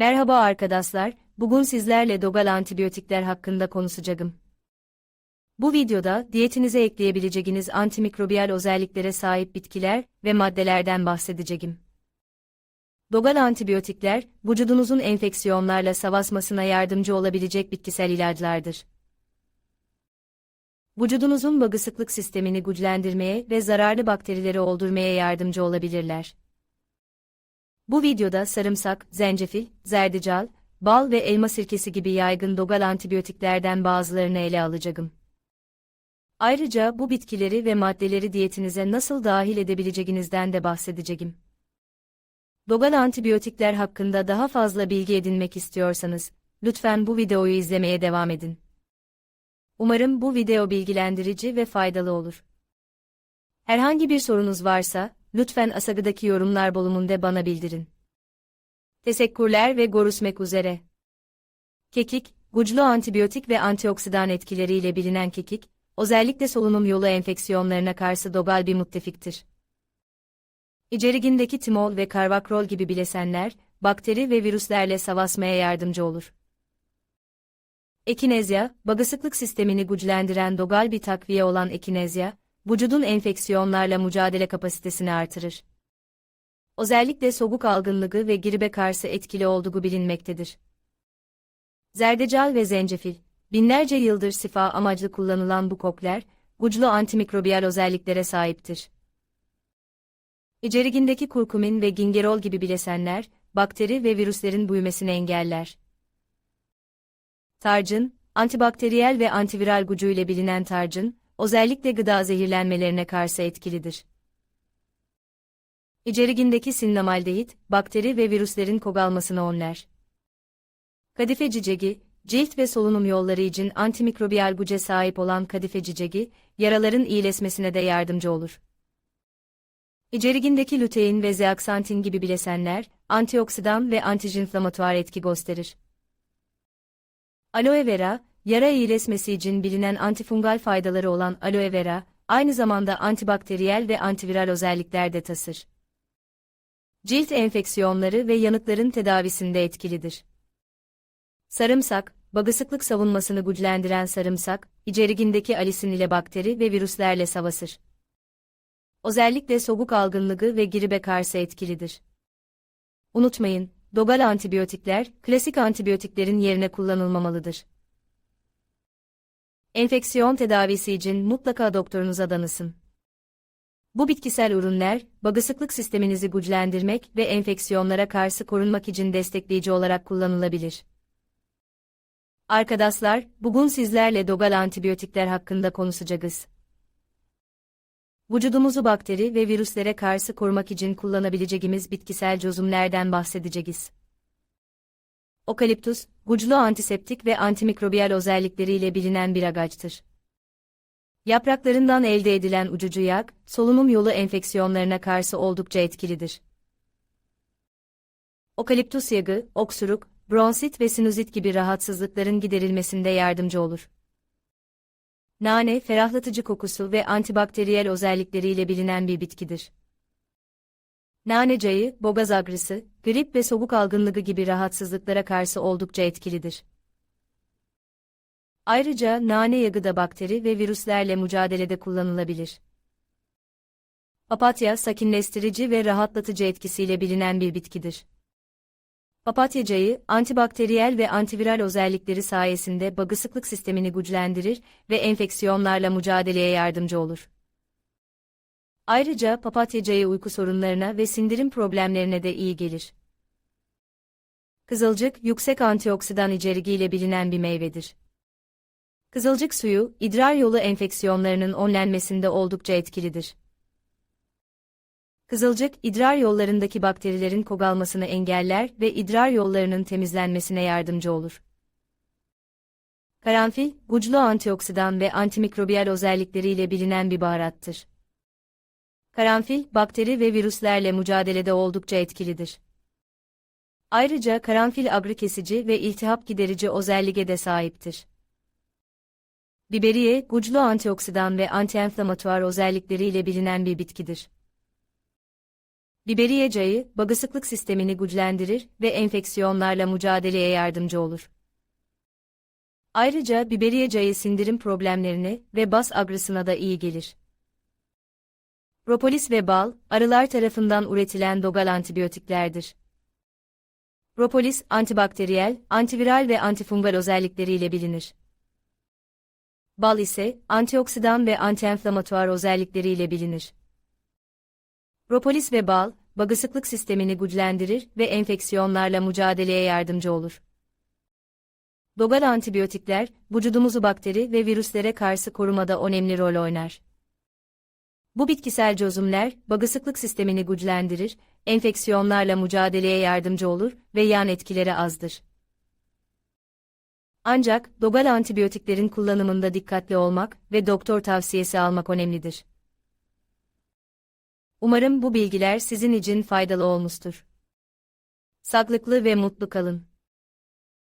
Merhaba arkadaşlar, bugün sizlerle dogal antibiyotikler hakkında konuşacağım. Bu videoda diyetinize ekleyebileceğiniz antimikrobiyal özelliklere sahip bitkiler ve maddelerden bahsedeceğim. Dogal antibiyotikler, vücudunuzun enfeksiyonlarla savaşmasına yardımcı olabilecek bitkisel ilaçlardır. Vücudunuzun bağışıklık sistemini güçlendirmeye ve zararlı bakterileri öldürmeye yardımcı olabilirler. Bu videoda sarımsak, zencefil, zerdeçal, bal ve elma sirkesi gibi yaygın dogal antibiyotiklerden bazılarını ele alacağım. Ayrıca bu bitkileri ve maddeleri diyetinize nasıl dahil edebileceğinizden de bahsedeceğim. Dogal antibiyotikler hakkında daha fazla bilgi edinmek istiyorsanız, lütfen bu videoyu izlemeye devam edin. Umarım bu video bilgilendirici ve faydalı olur. Herhangi bir sorunuz varsa, lütfen aşağıdaki yorumlar bölümünde bana bildirin. Teşekkürler ve görüşmek üzere. Kekik, güçlü antibiyotik ve antioksidan etkileriyle bilinen kekik, özellikle solunum yolu enfeksiyonlarına karşı dogal bir müttefiktir. İçerigindeki timol ve karvakrol gibi bilesenler, bakteri ve virüslerle savaşmaya yardımcı olur. Ekinezya, bağışıklık sistemini güçlendiren dogal bir takviye olan ekinezya, vücudun enfeksiyonlarla mücadele kapasitesini artırır. Özellikle soğuk algınlığı ve gribe karşı etkili olduğu bilinmektedir. Zerdeçal ve zencefil, binlerce yıldır şifa amaçlı kullanılan bu kokler, güçlü antimikrobiyal özelliklere sahiptir. İçerigindeki kurkumin ve gingerol gibi bilesenler, bakteri ve virüslerin büyümesini engeller. Tarçın, antibakteriyel ve antiviral gücüyle bilinen tarçın, özellikle gıda zehirlenmelerine karşı etkilidir. İçerigindeki sinnamaldehit, bakteri ve virüslerin kogalmasını önler. Kadife cicegi, cilt ve solunum yolları için antimikrobiyal güce sahip olan kadife cicegi, yaraların iyileşmesine de yardımcı olur. İçerigindeki lütein ve zeaksantin gibi bilesenler, antioksidan ve antijinflamatuar etki gösterir. Aloe vera, yara iyileşmesi için bilinen antifungal faydaları olan aloe vera, aynı zamanda antibakteriyel ve antiviral özellikler de taşır. Cilt enfeksiyonları ve yanıkların tedavisinde etkilidir. Sarımsak, bağışıklık savunmasını güçlendiren sarımsak, içerigindeki alisin ile bakteri ve virüslerle savaşır. Özellikle soğuk algınlığı ve gribe karşı etkilidir. Unutmayın, dogal antibiyotikler, klasik antibiyotiklerin yerine kullanılmamalıdır. Enfeksiyon tedavisi için mutlaka doktorunuza danışın. Bu bitkisel ürünler, bağışıklık sisteminizi güçlendirmek ve enfeksiyonlara karşı korunmak için destekleyici olarak kullanılabilir. Arkadaşlar, bugün sizlerle dogal antibiyotikler hakkında konuşacağız. Vücudumuzu bakteri ve virüslere karşı korumak için kullanabileceğimiz bitkisel çözümlerden bahsedeceğiz. Okaliptus, güçlü antiseptik ve antimikrobiyal özellikleriyle bilinen bir ağaçtır. Yapraklarından elde edilen ucucu yağ, solunum yolu enfeksiyonlarına karşı oldukça etkilidir. Okaliptus yağı, oksuruk, bronsit ve sinüzit gibi rahatsızlıkların giderilmesinde yardımcı olur. Nane, ferahlatıcı kokusu ve antibakteriyel özellikleriyle bilinen bir bitkidir. Nane çayı, bogaz agrısı, grip ve soğuk algınlığı gibi rahatsızlıklara karşı oldukça etkilidir. Ayrıca nane yağı da bakteri ve virüslerle mücadelede kullanılabilir. Papatya, sakinleştirici ve rahatlatıcı etkisiyle bilinen bir bitkidir. Papatya çayı, antibakteriyel ve antiviral özellikleri sayesinde bağışıklık sistemini güçlendirir ve enfeksiyonlarla mücadeleye yardımcı olur. Ayrıca papatya çayı uyku sorunlarına ve sindirim problemlerine de iyi gelir. Kızılcık, yüksek antioksidan içeriğiyle bilinen bir meyvedir. Kızılcık suyu, idrar yolu enfeksiyonlarının önlenmesinde oldukça etkilidir. Kızılcık, idrar yollarındaki bakterilerin kogalmasını engeller ve idrar yollarının temizlenmesine yardımcı olur. Karanfil, güçlü antioksidan ve antimikrobiyal özellikleriyle bilinen bir baharattır. Karanfil, bakteri ve virüslerle mücadelede oldukça etkilidir. Ayrıca karanfil ağrı kesici ve iltihap giderici özelliğe de sahiptir. Biberiye, güçlü antioksidan ve antienflamatuar özellikleriyle bilinen bir bitkidir. Biberiye çayı, bağışıklık sistemini güçlendirir ve enfeksiyonlarla mücadeleye yardımcı olur. Ayrıca biberiye çayı sindirim problemlerine ve bas ağrısına da iyi gelir. Propolis ve bal, arılar tarafından üretilen dogal antibiyotiklerdir. Propolis, antibakteriyel, antiviral ve antifungal özellikleriyle bilinir. Bal ise, antioksidan ve antienflamatuar özellikleriyle bilinir. Propolis ve bal, bağışıklık sistemini güçlendirir ve enfeksiyonlarla mücadeleye yardımcı olur. Dogal antibiyotikler, vücudumuzu bakteri ve virüslere karşı korumada önemli rol oynar. Bu bitkisel çözümler, bağışıklık sistemini güçlendirir, enfeksiyonlarla mücadeleye yardımcı olur ve yan etkileri azdır. Ancak, dogal antibiyotiklerin kullanımında dikkatli olmak ve doktor tavsiyesi almak önemlidir. Umarım bu bilgiler sizin için faydalı olmuştur. Sağlıklı ve mutlu kalın.